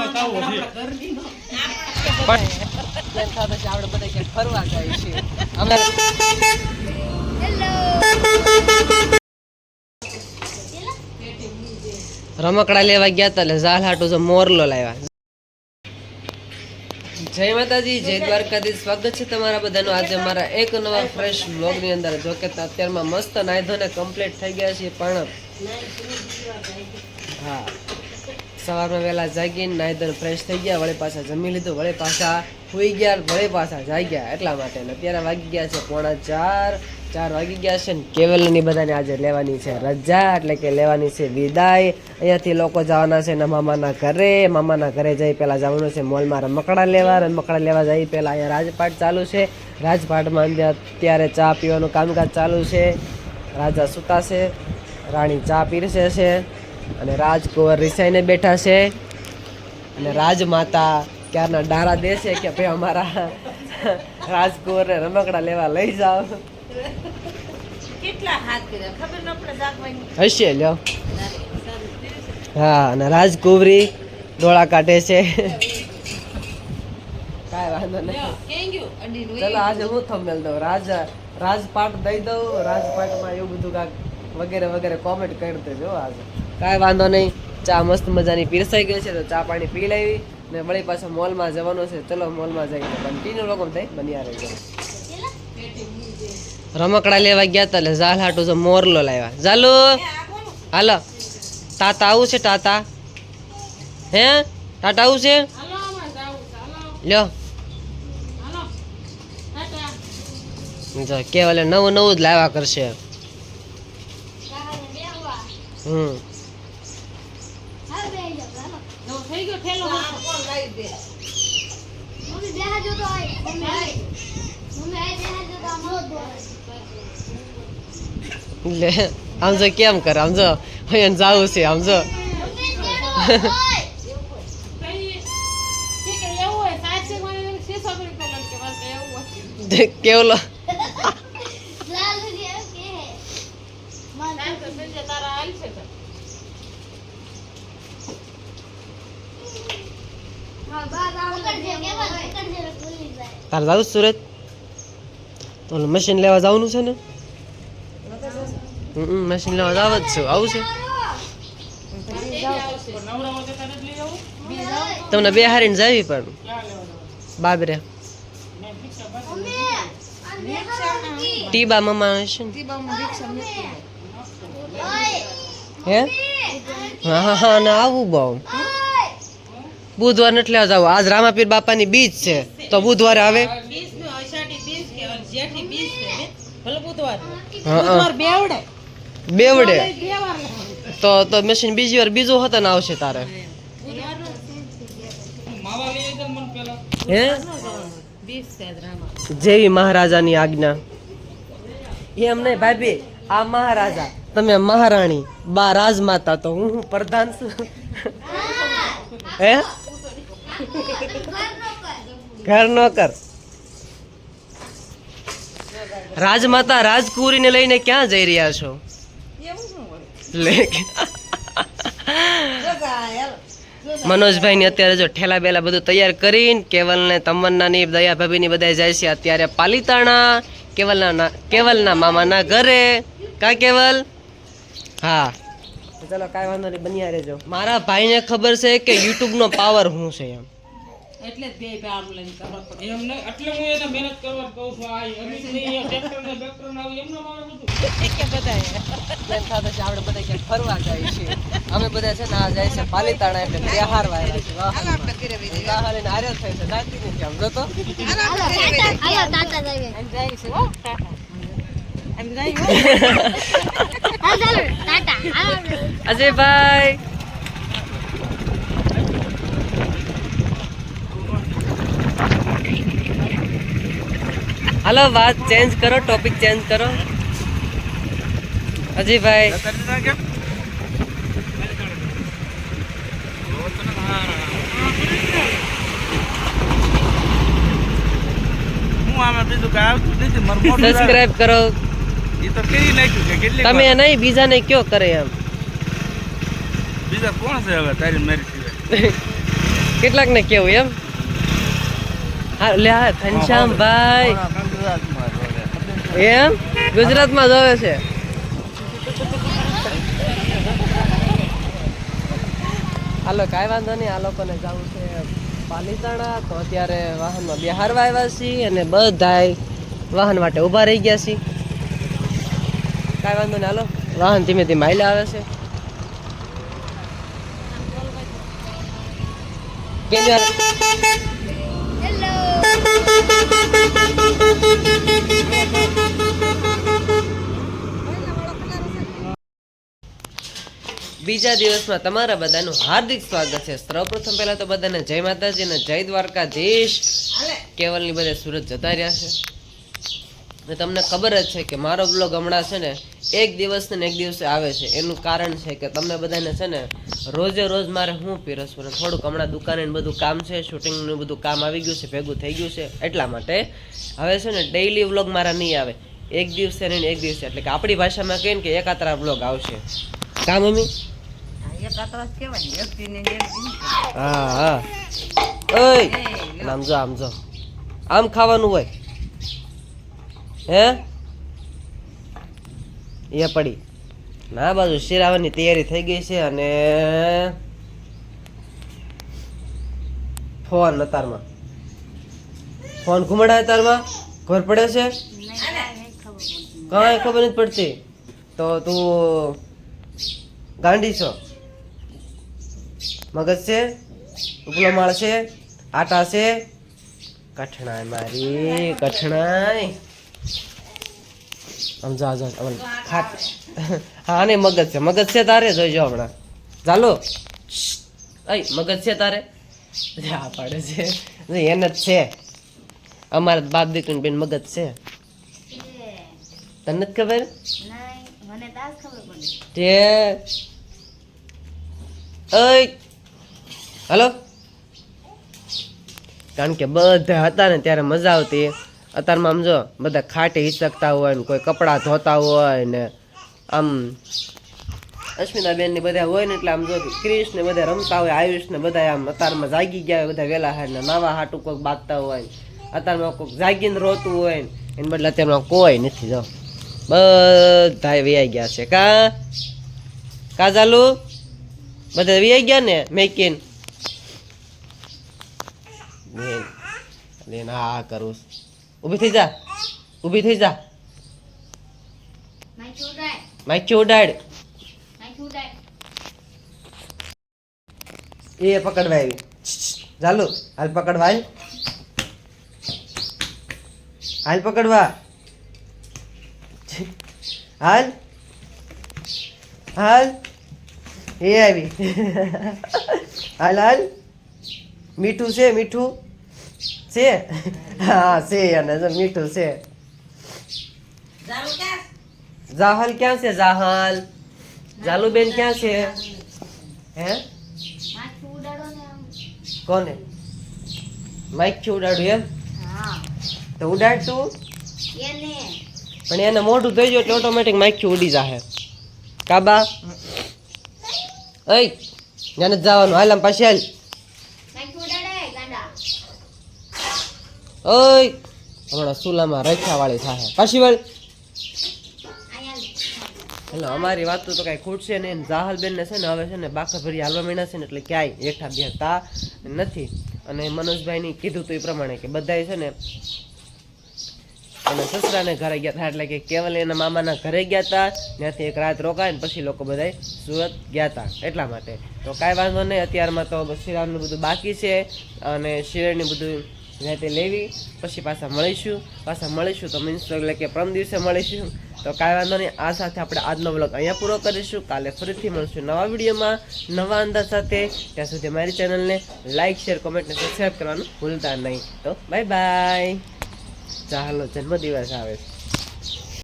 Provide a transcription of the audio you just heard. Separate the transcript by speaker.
Speaker 1: માં તાવો છે
Speaker 2: પણ એમ થતું છે. આપણે બધા ફરવા જાય છે. અમે રમકડા લેવા ગયા હતા એટલે ઝાલ હાટુ તો મોરલો લાવ્યા. જય માતાજી જય દ્વારકાધી સ્વાગત છે તમારા બધાનું. આજે મારા એક નવા ફ્રેશ બ્લોગની અંદર. જો કે અત્યારમાં મસ્ત નાયધોને કમ્પ્લીટ થઈ ગયા છે પણ હા. સવારમાં વહેલા જાગીને નાહી ધોઈને ફ્રેશ થઈ ગયા, વળી પાછા જમી લીધું, વળી પાછા સુઈ ગયા, વળી પાછા જાગ્યા એટલા માટે. ને અત્યારે વાગી ગયા છે પોણા ચાર ચાર વાગી ગયા છે ને કેવલની બધાને આજે લેવાની છે રજા, એટલે કે લેવાની છે વિદાય. અહીંયાથી લોકો જવાના છે એના મામાના ઘરે મામાના ઘરે જઈ પહેલાં જવાનું છે મોલમાં રમકડા લેવા રમકડા લેવા જઈ પહેલાં અહીંયા રાજપાટ ચાલુ છે. રાજપાટમાં અત્યારે ચા પીવાનું કામકાજ ચાલુ છે. રાજા સૂતા છે, રાણી ચા પીરસે છે. અને રાજકુંવર રિસાઈને બેઠા છે. અને રાજમાતા ક્યારના ડારા દે છે કે ભાઈ અમારા રાજકુંવરને રમકડા લેવા લઈ જાઓ. હશે લ્યો. હા અને રાજકુંવરી ડોળા કાઢે છે. કાંઈ વાંધો નહીં. ચલો આજે હું થંબેલ દઉં. રાજ રાજપાટ દઈ દઉં. રાજપાટમાં એવું બધું કાંક વગેરે વગેરે કોમેન્ટ કરી દેજો આજે. કાંઈ વાંધો નહીં. ચા મસ્ત મજાની પીરસાઈ ગઈ છે તો ચા પાણી પી લેવી ને વળી પાછો મોલમાં જવાનું છે. ચલો મોલમાં જઈને કન્ટિન્યુ લોકો થઈ બન્યા જાય રમકડા લેવા ગયા હતા એટલે ઝાલ હાટુ તો મોરલો લાવ્યા. ઝાલુ! હાલો. તાતા આવું છે તાતા. હે? ટાટા આવું છે? લ્યો. જો કેવલે નવું નવું જ લાવ્યા કરશે. હમ
Speaker 3: થઈ ગયો ઠેલો કોણ લાવી દે
Speaker 2: લે આમ જો કેમ કરે? આમ જો અહીંયા જાવું છે આમ જો. કેવલો? તારે જાવ સુરત? તો મશીન લેવા જવાનું છે ને? હમ મશીન લેવા જાવ જ છું. આવું છે? તમને બે હારીને જાવી પણ. બાબરે. ટીબા મમા હશે ને? હે? હા હા ને આવું બહુ. બુધવાર નથી લેવા જવું આજ રામાપીર બાપાની બીજ છે. તો બુધવારે આવે?
Speaker 3: બેવડે.
Speaker 2: તો તો મશીન બીજી વાર બીજો હતો ને આવશે તારે. હે?
Speaker 3: બીસ છે રામા
Speaker 2: જેવી મહારાજાની આજ્ઞા. એમ નહીં ભાભી આ મહારાજા. તમે મહારાણી બા રાજમાતા તો હું હું પ્રધાન છું. હે? ઘર નો કર. રાજમાતા રાજકુરીને લઈને ક્યાં જઈ રહ્યા છો? મનોજભાઈ ને અત્યારે જો ઠેલા બેલા બધું તૈયાર કરીને કેવલ ને તમન્ના ની દયા ની બધા જાય છે અત્યારે પાલિતાણા, કેવલના કેવલના મામાના ઘરે. કા કેવલ? હા. ચલો કાંઈ વાંધો નહીં બન્યા રહેજો. મારા ભાઈને ખબર છે કે યુટ્યુબ નો પાવર શું છે એમ.
Speaker 3: એટલે જ બે આમ લઈને કરવા પડે
Speaker 1: એમ નહીં એટલે હું એને મહેનત કરવા કહું છું આ અમિત નહીં ટ્રેક્ટર ને બેક્ટર ને આવું એમનો આવે બધું.
Speaker 3: કે
Speaker 2: બધાય થતું છે આપણે બધા ક્યાંક ફરવા જાય છે. અમે બધા છે ના જાય છે પાલીતાણા એટલે બિહાર વાળા છે. જ થાય છે આમ જો તો
Speaker 3: એમ જાય છે હો ટાટા એમ જાય હો
Speaker 2: અજયભાઈ હાલો વાત ચેન્જ કરો ટોપિક ચેન્જ કરો. અજયભાઈ
Speaker 1: હું આમાં બીજું કાંઈ આવતું જ નથી મારું મોઢું
Speaker 2: સબસ્ક્રાઇબ કરો.
Speaker 1: ઈ તો કરી નાખ્યું કે કેટલી
Speaker 2: તમે નહીં બીજાને કયો કરે એમ?
Speaker 1: બીજા કોણ છે હવે તારી મારી સિવાય?
Speaker 2: કેટલાક ને કેવું એમ? હા લે હા ઘનશ્યામભાઈ. એમ? ગુજરાતમાં જ આવે છે? હાલો કાંઈ વાંધો નહીં આ લોકોને જવું છે પાલીતાણા. તો અત્યારે વાહનમાં બિહારવા આવ્યા છીએ અને બધાય વાહન માટે ઊભા રહી ગયા છીએ. કાંઈ વાંધો નહીં હાલો. વાહન ધીમે ધીમે હાલ્યા આવે છે. બીજા દિવસમાં તમારા બધાનું હાર્દિક સ્વાગત છે. સર્વપ્રથમ પહેલા તો બધાને જય માતાજી અને જય દ્વારકાધીશ. કેવલની બધે સુરત જતા રહ્યા છે. ને તમને ખબર જ છે કે મારો બ્લોગ હમણાં છે ને એક દિવસ ને એક દિવસે આવે છે. એનું કારણ છે કે તમે બધાને છે ને રોજે રોજ મારે હું પીરસવું ને થોડુંક હમણાં દુકાને બધું કામ છે શૂટિંગનું બધું કામ આવી ગયું છે ભેગું થઈ ગયું છે. એટલા માટે હવે છે ને ડેઈલી વ્લોગ મારા નહીં આવે. એક દિવસે ને એક દિવસે. એટલે કે આપણી ભાષામાં કહીએ ને કે એકાત્રા વ્લોગ આવશે. કામ મમ્મી? હા હા ઓય! અને આમ જો આમ જો. આમ ખાવાનું હોય. હે? એ પડી. ના બાજુ શિરાવાની તૈયારી થઈ ગઈ છે અને ફોન અતારમાં. ફોન ઘુમડાય તારમાં ખબર પડે છે? કાંઈ ખબર નથી પડતી. તો તું ગાંડી છો? મગજ છે? ઉપલો માળ છે? આટા છે? કઠણાય મારી કઠણાય આમ જા જા હા ને મગજ છે. મગજ છે તારે? જોઈજો હમણાં. ચાલો. અય, મગજ છે તારે? હા પાડે છે. જો એને જ છે. અમારા બાપ દીકરીને બેન મગજ છે. તને નથી ખબર? તે. ઓય હલો. કારણ કે બધા હતા ને ત્યારે મજા આવતી. અત્યારમાં આમ જો બધા ખાટે હિસકતા હોય ને કોઈ કપડાં ધોતા હોય ને આમ અશ્મિતાબેન ને બધા હોય ને એટલે આમ જો ક્રિશ ને બધા રમતા હોય આયુષ ને બધા આમ અત્યારમાં જાગી ગયા હોય, બધા વહેલા હાડ ને નાવા હાટું કોઈક બાંધતા હોય અત્યારમાં કોઈક જાગીને રોતું હોય ને, એને બદલે અત્યારમાં કોઈ નથી જો. બધા વ્યાઈ ગયા છે. કા? કા ચાલુ બધા વ્યાઈ ગયા ને મેકીન? બેન બેન હા કરું ઊભી થઈ જા ઊભી થઈ જા માઈકી ઉડાડ એ પકડવા આવી ચાલુ હાલ પકડવા હાલ હાલ પકડવા હાલ હાલ એ આવી હાલ હાલ મીઠું છે મીઠું છે. હા છે અને મીઠું છે. જાહલ ક્યાં છે જાહલ? જાલુબેન ક્યાં છે? હે? કોને? માઇકથી ઉડાડું એમ? તો ઉડાડ તું પણ એને મોઢું થઈ ગયું એટલે ઓટોમેટિક માઇકથી ઉડી જાહે. કાબા? ઓય જાને જવાનું. હાલ આમ પાછી હાલ. ઓય, હમણાં સુલામાં રખ્યા વાળી થાય પાછી વળ. એટલે અમારી વાત તો કઈ ખૂટશે નહીં જાહલ બેન ને છે ને હવે છે ને બાકા ભરી હાલવા મહિના છે ને એટલે ક્યાંય હેઠા બેઠા નથી. અને મનોજભાઈ ની કીધું તો એ પ્રમાણે કે બધાય છે ને અને સસરાને ઘરે ગયા હતા એટલે કે કેવલ એના મામાના ઘરે ગયા હતા ત્યાંથી એક રાત રોકાય ને પછી લોકો બધાય સુરત ગયા હતા એટલા માટે. તો કાંઈ વાંધો નહીં, અત્યારમાં તો શિરામનું બધું બાકી છે અને શિરાની બધું રાતે લેવી, પછી પાછા મળીશું. પાછા મળીશું તો મીન્સ એટલે કે પ્રમ દિવસે મળીશું. તો કાંઈ વાંધો નહીં, આ સાથે આપણે આજનો બ્લોગ અહીંયા પૂરો કરીશું. કાલે ફરીથી મળશું નવા વિડીયોમાં, નવા અંદાજ સાથે. ત્યાં સુધી મારી ચેનલને લાઇક શેર કોમેન્ટ અને સબસ્ક્રાઈબ કરવાનું ભૂલતા નહીં. તો બાય બાય ચાલો, જન્મદિવસ આવે છે.